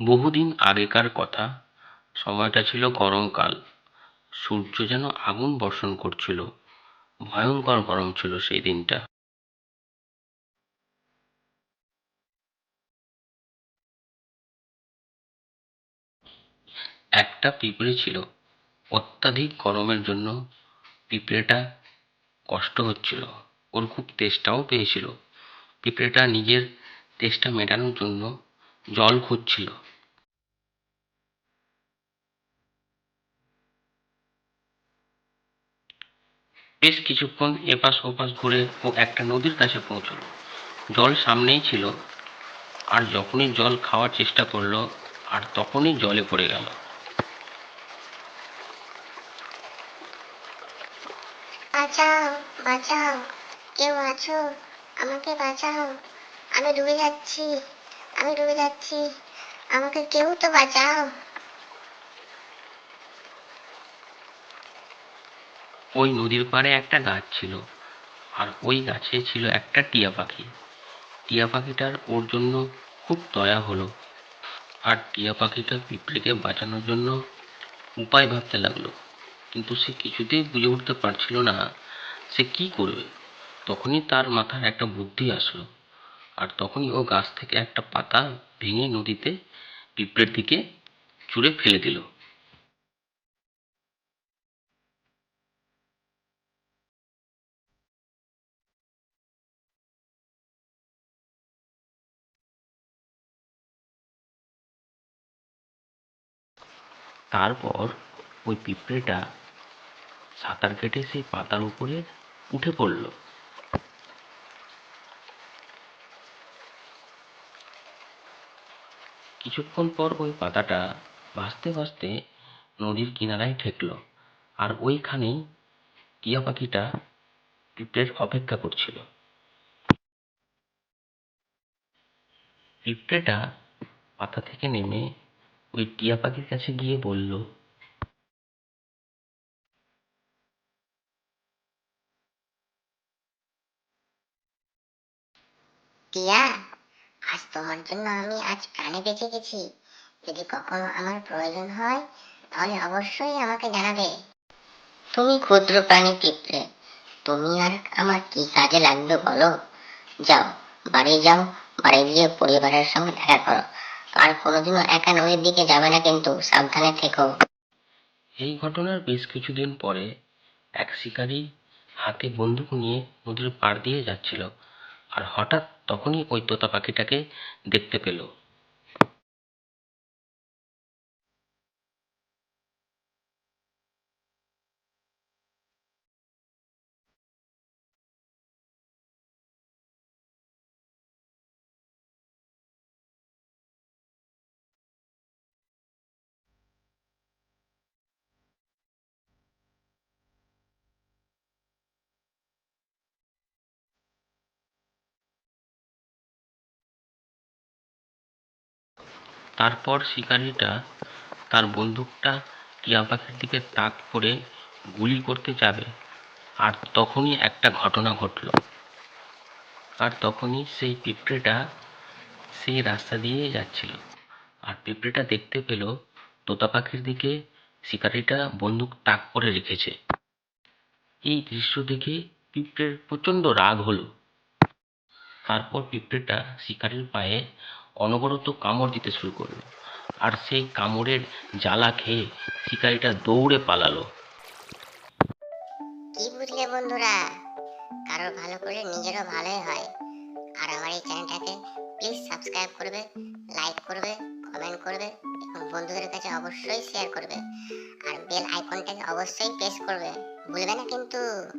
বহুদিন আগেকার কথা, সময়টা ছিল গরমকাল। সূর্য যেন আগুন বর্ষণ করছিল। ভয়ঙ্কর গরম ছিল সেই দিনটা। একটা পিঁপড়ে ছিল। অত্যাধিক গরমের জন্য পিঁপড়েটা কষ্ট হচ্ছিল। ওর খুব তেষ্টাও পেয়েছিল। পিঁপড়েটা নিজের তেষ্টা মেটানোর জন্য জল খুঁজছিল। বেশ কিছুক্ষণ এপাশ ওপাশ ঘুরে ও একটা নদীর কাছে পৌঁছলো। জল সামনেই ছিল। আর যখনই জল খাওয়ার চেষ্টা করল, আর তখনই জলে পড়ে গেল। আমাকে বাঁচাও। আমি ডুবে যাচ্ছি, আমি ডুবে যাচ্ছি। আমাকে কেউ তো বাঁচাও। ওই নদীর পাড়ে একটা গাছ ছিল, আর ওই গাছে ছিল একটা টিয়া পাখি। টিয়া পাখিটার ওর জন্য খুব দয়া হলো, আর টিয়া পাখিটা পিঁপড়েকে বাঁচানোর জন্য উপায় ভাবতে লাগল। কিন্তু সে কিছুতেই বুঝে উঠতে পারছিল না সে কি করবে। তখনই তার মাথায় একটা বুদ্ধি আসলো, আর তখনই ও গাছ থেকে একটা পাতা ভেঙে নদীতে পিঁপড়ের দিকে ছুঁড়ে ফেলে দিল। তারপর ওই পিঁপড়েটা সাঁতার কেটে সেই পাতার উপরে উঠে পড়ল। কিছুক্ষণ পর ওই পাতাটা ভাসতে ভাসতে নদীর কিনারায় ঠেকলো আর ওইখানেই টিয়া পাখিটা পিঁপড়ের অপেক্ষা করছিল। পিঁপড়েটা পাতা থেকে নেমে ওই টিয়া পাখির কাছে গিয়ে বলল, টিয়া, আজ তোমার জন্য আমি আজ প্রাণে বেঁচে গেছি। যদি কখনো আমার প্রয়োজন হয়, তাহলে অবশ্যই আমাকে জানাবে। তুমি ক্ষুদ্র প্রাণী পিঁপড়ে, তুমি আর আমার কি কাজে লাগবে বলো? যাও, বাড়ি যাও, বাড়ি গিয়ে পরিবারের সঙ্গে দেখা করো। আর কোনোদিনও একা নদীর দিকে যাবে না কিন্তু, সাবধানে থেকো। এই ঘটনার বেশ কিছুদিন পরে এক শিকারী হাতে বন্দুক নিয়ে নদীর পাড় দিয়ে যাচ্ছিল, আর হঠাৎ তখনই ওই তোতা পাখিটাকে দেখতে পেল। তারপর শিকারিটা তার বন্দুকটা টিয়া পাখির দিকে তাক করে গুলি করতে যাবে। আর তখনই একটা ঘটনা ঘটলো। আর তখনই সেই পিঁপড়েটা সেই রাস্তা দিয়ে যাচ্ছিল। আর পিঁপড়েটা দেখতে পেল তোতা পাখির দিকে শিকারিটা বন্দুক তাক করে রেখেছে। এই দৃশ্য দেখে পিঁপড়ের প্রচণ্ড রাগ হলো। তারপর পিঁপড়েটা শিকারির পায়ে অনবরত কামড় দিতে শুরু করল। আর সেই কামড়ের জ্বালা খেয়ে শিকারিটা দৌড়ে পালালো। কি বুঝলে বন্ধুরা? ভালো নিজেরও ভালোই হয়। আর আমার এই চ্যানেলটাকে প্লিজ সাবস্ক্রাইব করবে লাইক করবে কমেন্ট করবে এবং বন্ধুদের কাছে অবশ্যই শেয়ার করবে। আর বেল আইকনটাকে অবশ্যই প্রেস করবে। ভুলবে না কিন্তু।